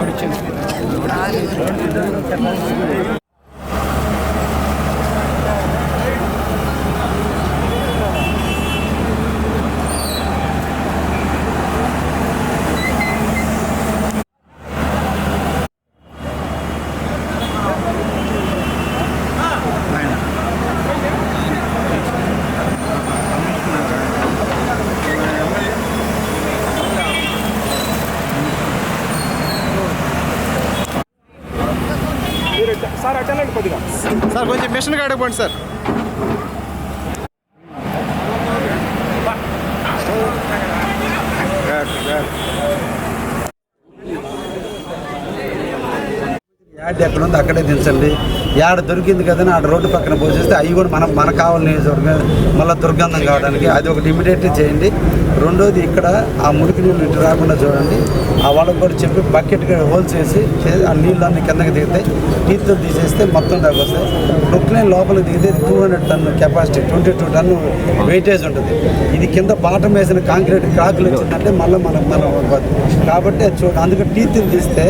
వచ్చింది sir attend కొద్దిగా. Sir కొంచెం మిషన్ కాడకపోండి సార్. యాడ్ ఎక్కడ ఉందో అక్కడే దించండి. యాడ దొరికింది కదా ఆడ రోడ్డు పక్కన పోసేస్తే అవి కూడా మనం మన కావాలి నియోజకవర్గం మళ్ళీ దుర్గంధం కావడానికి అది ఒకటి ఇమీడియట్లీ చేయండి. రెండోది ఇక్కడ ఆ మురికి నీళ్ళు ఇటు రాకుండా చూడండి. ఆ వాళ్ళకి కూడా చెప్పి బకెట్ హోల్ చేసి ఆ నీళ్ళు అన్ని కిందకి దిగుతాయి టీత్తో తీసేస్తే మొత్తం దాకా వస్తాయి. ప్రొక్లైన్ లోపలికి దిగితే two hundred ton capacity twenty two ton weightage ఉంటుంది. ఇది కింద బాటం వేసిన కాంక్రీట్ క్రాకులు వచ్చిందంటే మళ్ళీ మనం మనం కాబట్టి అది అందుకే టీత్ తీస్తే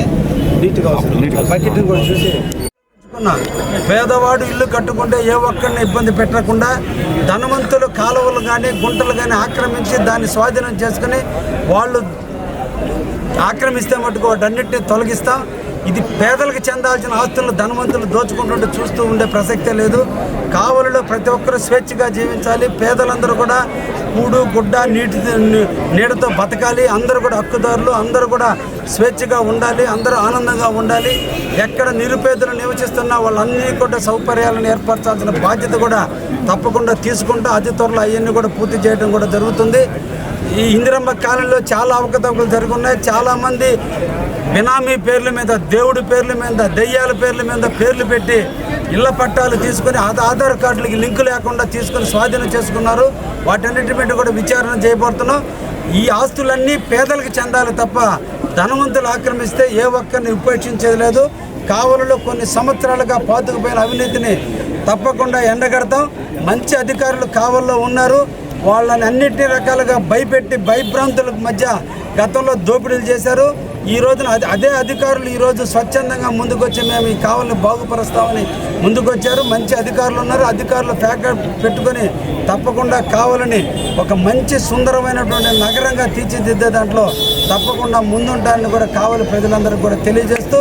నీట్గా వస్తుంది బకెట్ కూడా చూసి. పేదవాడు ఇల్లు కట్టుకుంటే ఏ ఒక్కరిని ఇబ్బంది పెట్టకుండా ధనవంతులు కాలువలు కానీ గుంటలు కానీ ఆక్రమించి దాన్ని స్వాధీనం చేసుకుని వాళ్ళు ఆక్రమిస్తే మటుకు వాటన్నిటిని తొలగిస్తాం. ఇది పేదలకు చెందాల్సిన ఆస్తులను ధనవంతులు దోచుకుంటుంటే చూస్తూ ఉండే ప్రసక్తే లేదు. కావలిలో ప్రతి ఒక్కరూ స్వేచ్ఛగా జీవించాలి. పేదలందరూ కూడా కూడు గుడ్డ నీటి నీడతో బతకాలి. అందరూ కూడా హక్కుదారులు అందరూ కూడా స్వేచ్ఛగా ఉండాలి. అందరూ ఆనందంగా ఉండాలి. ఎక్కడ నిరుపేదలు నివసిస్తున్నా వాళ్ళన్నీ కూడా సౌకర్యాలను ఏర్పరచాల్సిన బాధ్యత కూడా తప్పకుండా తీసుకుంటూ అతి త్వరలో అవన్నీ కూడా పూర్తి చేయడం కూడా జరుగుతుంది. ఈ ఇందిరమ్మ కాలంలో చాలా అవకతవకలు జరుగున్నాయి. చాలామంది బినామీ పేర్ల మీద దేవుడి పేర్ల మీద దెయ్యాల పేర్ల మీద పేర్లు పెట్టి ఇళ్ళ పట్టాలు తీసుకొని ఆధార్ కార్డులకి లింకు లేకుండా తీసుకొని స్వాధీనం చేసుకున్నారు. వాటన్నిటి మీద కూడా విచారణ చేయబడుతున్నాం. ఈ ఆస్తులన్నీ పేదలకు చెందాలి తప్ప ధనవంతులు ఆక్రమిస్తే ఏ ఒక్కరిని ఉపేక్షించేది లేదు. కావలలో కొన్ని సంవత్సరాలుగా పాతుకుపోయిన అవినీతిని తప్పకుండా ఎండగడతాం. మంచి అధికారులు కావల్లో ఉన్నారు. వాళ్ళని అన్నిటి రకాలుగా భయపెట్టి భయభ్రాంతుల మధ్య గతంలో దోపిడీలు చేశారు. ఈ రోజున అదే అదే అధికారులు ఈరోజు స్వచ్ఛందంగా ముందుకొచ్చి మేము ఈ కావల్ని బాగుపరుస్తామని ముందుకొచ్చారు. మంచి అధికారులు ఉన్నారు. అధికారులు ప్యాకెట్ పెట్టుకొని తప్పకుండా కావాలని ఒక మంచి సుందరమైనటువంటి నగరంగా తీర్చిదిద్దే దాంట్లో తప్పకుండా ముందుంటారని కూడా కావాలి ప్రజలందరికీ కూడా తెలియజేస్తూ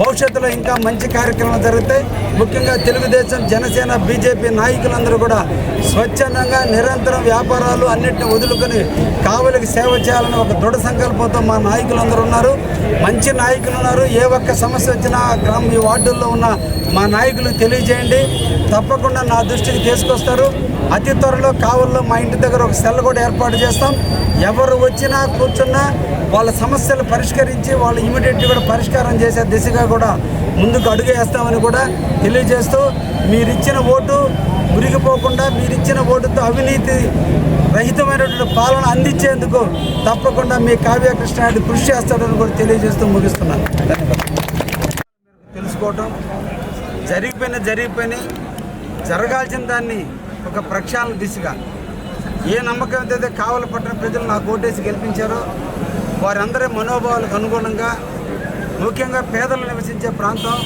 భవిష్యత్తులో ఇంకా మంచి కార్యక్రమాలు జరుగుతాయి. ముఖ్యంగా తెలుగుదేశం జనసేన బీజేపీ నాయకులందరూ కూడా స్వచ్ఛందంగా నిరంతరం వ్యాపారాలు అన్నింటిని వదులుకొని కావలికి సేవ చేయాలని ఒక దృఢ సంకల్పంతో మా నాయకులందరూ ఉన్నారు. మంచి నాయకులు ఉన్నారు. ఏ ఒక్క సమస్య వచ్చినా గ్రామ ఈ వార్డుల్లో ఉన్న మా నాయకులు తెలియజేయండి. తప్పకుండా నా దృష్టికి తీసుకొస్తారు. అతి త్వరలో కావల్లో మా ఇంటి దగ్గర ఒక సెల్ కూడా ఏర్పాటు చేస్తాం. ఎవరు వచ్చినా కూర్చున్నా వాళ్ళ సమస్యలు పరిష్కరించి వాళ్ళు ఇమీడియట్గా కూడా పరిష్కారం చేసే దిశగా కూడా ముందుకు అడుగు వేస్తామని కూడా తెలియజేస్తూ మీరిచ్చిన ఓటు మురిగిపోకుండా మీరిచ్చిన ఓటుతో అవినీతి రహితమైనటువంటి పాలన అందించేందుకు తప్పకుండా మీ కావ్య కృష్ణారెడ్డి కృషి చేస్తాడని కూడా తెలియజేస్తూ ముగిస్తున్నాను. తెలుసుకోవటం జరిగిపోయిన జరిగిపోయినాయి. జరగాల్సిన దాన్ని ఒక ప్రక్షాళన దిశగా. ఏ నమ్మకం అయితే కావలి పట్టణ ప్రజలు నాకు ఓటేసి గెలిపించారో వారందరి మనోభావాలకు అనుగుణంగా ముఖ్యంగా పేదలు నివసించే ప్రాంతం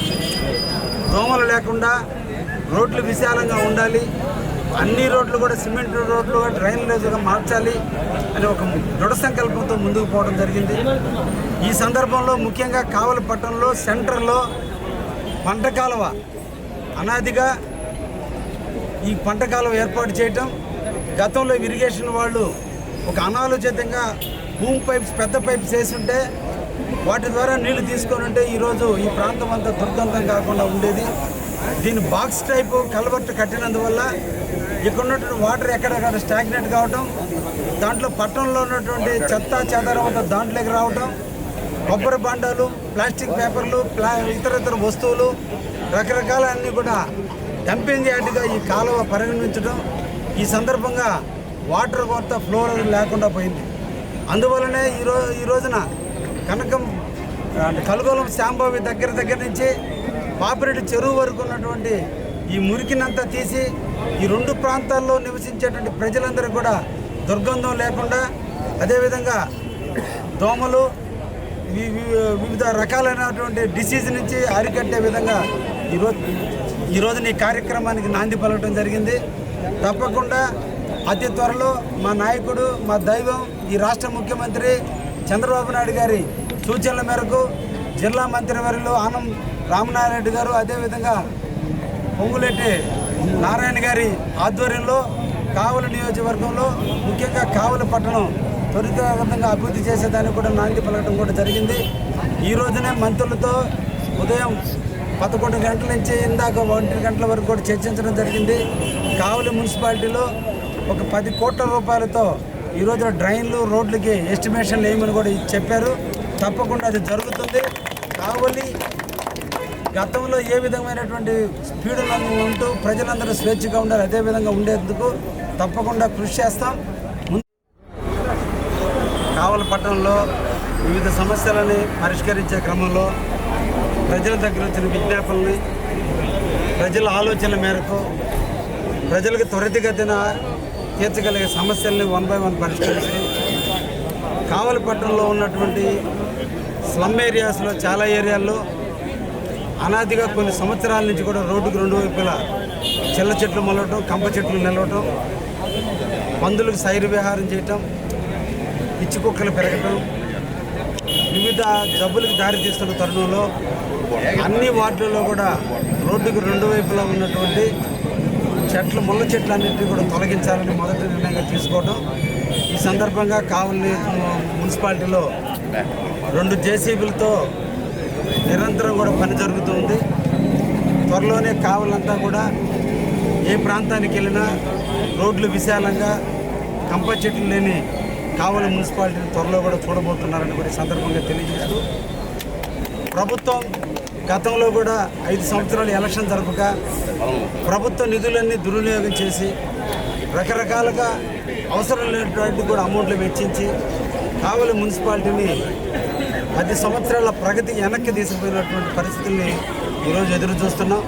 దోమలు లేకుండా రోడ్లు విశాలంగా ఉండాలి అన్ని రోడ్లు కూడా సిమెంట్ రోడ్లు డ్రైనేజ్గా మార్చాలి అని ఒక దృఢ సంకల్పంతో ముందుకు పోవడం జరిగింది. ఈ సందర్భంలో ముఖ్యంగా కావలి పట్టణంలో సెంటర్లో పంట కాలువ అనాదిగా ఈ పంట ఏర్పాటు చేయటం గతంలో ఇరిగేషన్ వాళ్ళు ఒక అనాలోచితంగా భూమి పైప్స్ పెద్ద పైప్స్ వేసుంటే వాటి ద్వారా నీళ్ళు తీసుకొని ఉంటే ఈరోజు ఈ ప్రాంతం అంతా దుర్గంధం కాకుండా ఉండేది. దీని బాక్స్ టైపు కలబట్టు కట్టినందువల్ల ఇక్కడ ఉన్నటువంటి వాటర్ ఎక్కడెక్కడ స్టాగ్నెట్ కావటం దాంట్లో పట్టణంలో ఉన్నటువంటి చెత్త చెదారం అంతా దాంట్లోకి రావటం కొబ్బరి బండాలు ప్లాస్టిక్ పేపర్లు ప్లా ఇతర ఇతర వస్తువులు రకరకాల అన్నీ కూడా డంపింగ్ యార్డ్గా ఈ కాలువ పరిగణించడం ఈ సందర్భంగా వాటర్ కొత్త ఫ్లో లేకుండా పోయింది. అందువలనే ఈరో ఈ రోజున కనకం కలుగోలం శాంబావి దగ్గర దగ్గర నుంచి పాపిరెడ్డి చెరువు వరకు ఉన్నటువంటి ఈ మురికినంతా తీసి ఈ రెండు ప్రాంతాల్లో నివసించేటువంటి ప్రజలందరూ కూడా దుర్గంధం లేకుండా అదేవిధంగా దోమలు వివిధ రకాలైనటువంటి డిసీజ్ నుంచి అరికట్టే విధంగా ఈరోజు ఈరోజు ఈ కార్యక్రమానికి నాంది పలకడం జరిగింది. తప్పకుండా అతి త్వరలో మా నాయకుడు మా దైవం ఈ రాష్ట్ర ముఖ్యమంత్రి చంద్రబాబు నాయుడు గారి సూచనల మేరకు జిల్లా మంత్రివర్యులు ఆనం రామనారాయణ గారు అదేవిధంగా పొంగులెట్టి నారాయణ గారి ఆధ్వర్యంలో కావలి నియోజకవర్గంలో ముఖ్యంగా కావలి పట్టణం త్వరితగతంగా అభివృద్ధి చేసేదానికి కూడా నాంది పలకడం కూడా జరిగింది. ఈ రోజునే మంత్రులతో ఉదయం పదకొండు గంటల నుంచి ఇందాక ఒంటి గంటల వరకు కూడా చర్చించడం జరిగింది. కావలి మున్సిపాలిటీలో ఒక పది కోట్ల రూపాయలతో ఈరోజు డ్రైన్లు రోడ్లకి ఎస్టిమేషన్ వేయమని కూడా చెప్పారు. తప్పకుండా అది జరుగుతుంది. కావలి గతంలో ఏ విధమైనటువంటి స్పీడులో ఉంటూ ప్రజలందరూ స్వేచ్ఛగా ఉండాలి అదే విధంగా ఉండేందుకు తప్పకుండా కృషి చేస్తాం. ముందు కావలి పట్టణంలో వివిధ సమస్యలని పరిష్కరించే క్రమంలో ప్రజల దగ్గర వచ్చిన విజ్ఞాపనల్ని ప్రజల ఆలోచనల మేరకు ప్రజలకు త్వరితగతిన తీర్చగలిగే సమస్యల్ని వన్ బై వన్ పరిష్కరిస్తూ కావలిపట్నంలో ఉన్నటువంటి స్లమ్ ఏరియాస్లో చాలా ఏరియాల్లో అనాదిగా కొన్ని సంవత్సరాల నుంచి కూడా రోడ్డుకు రెండు వైపులా చిల్ల చెట్లు మొలవటం కంప చెట్లు నిలవటం పందులకు సైరు విహారం చేయటం పిచ్చి కుక్కలు పెరగటం వివిధ జబ్బులకు దారితీస్తున్న తరుణంలో అన్ని వార్డులలో కూడా రోడ్డుకు రెండు వైపులా ఉన్నటువంటి చెట్లు ముళ్ళ చెట్లన్నింటినీ కూడా తొలగించాలని మొదటి నిర్ణయంగా తీసుకోవడం. ఈ సందర్భంగా కావలి మున్సిపాలిటీలో రెండు జేసీబీలతో నిరంతరం కూడా పని జరుగుతుంది. త్వరలోనే కావలంతా కూడా ఏ ప్రాంతానికి వెళ్ళినా రోడ్లు విశాలంగా కంప చెట్లు లేని కావలి మున్సిపాలిటీని త్వరలో కూడా చూడబోతున్నారని కూడా సందర్భంగా తెలియజేస్తూ ప్రభుత్వం గతంలో కూడా ఐదు సంవత్సరాలు ఎలక్షన్ జరపక ప్రభుత్వ నిధులన్నీ దుర్వినియోగం చేసి రకరకాలుగా అవసరం లేనటువంటి కూడా అమౌంట్లు వెచ్చించి కావలి మున్సిపాలిటీని పది సంవత్సరాల ప్రగతి వెనక్కి తీసుకుపోయినటువంటి పరిస్థితుల్ని ఈరోజు ఎదురు చూస్తున్నాం